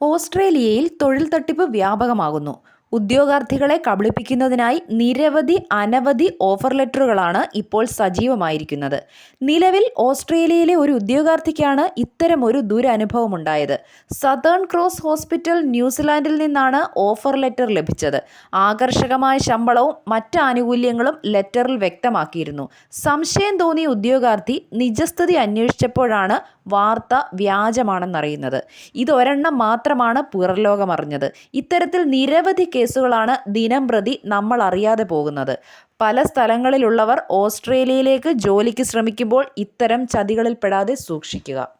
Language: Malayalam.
ഓസ്ട്രേലിയയിൽ തൊഴിൽ തട്ടിപ്പ് വ്യാപകമാകുന്നു. ഉദ്യോഗാർത്ഥികളെ കബളിപ്പിക്കുന്നതിനായി നിരവധി അനവധി ഓഫർ ലെറ്ററുകളാണ് ഇപ്പോൾ സജീവമായിരിക്കുന്നത്. നിലവിൽ ഓസ്ട്രേലിയയിലെ ഒരു ഉദ്യോഗാർത്ഥിക്കാണ് ഇത്തരമൊരു ദുരനുഭവമുണ്ടായത്. സതേൺ ക്രോസ് ഹോസ്പിറ്റൽ ന്യൂസിലാൻഡിൽ നിന്നാണ് ഓഫർ ലെറ്റർ ലഭിച്ചത്. ആകർഷകമായ ശമ്പളവും മറ്റ് ആനുകൂല്യങ്ങളും ലെറ്ററിൽ വ്യക്തമാക്കിയിരുന്നു. സംശയം തോന്നിയ ഉദ്യോഗാർത്ഥി നിജസ്ഥിതി അന്വേഷിച്ചപ്പോഴാണ് വാർത്ത വ്യാജമാണെന്നറിയുന്നത്. ഇതൊരെണ്ണം മാത്രമാണ് പുറലോകമറിഞ്ഞത്. ഇത്തരത്തിൽ നിരവധി കേസുകളാണ് ദിനം പ്രതി നമ്മൾ അറിയാതെ പോകുന്നത്. പല സ്ഥലങ്ങളിലുള്ളവർ ഓസ്ട്രേലിയയിലേക്ക് ജോലിക്ക് ശ്രമിക്കുമ്പോൾ ഇത്തരം ചതികളിൽ പെടാതെ സൂക്ഷിക്കുക.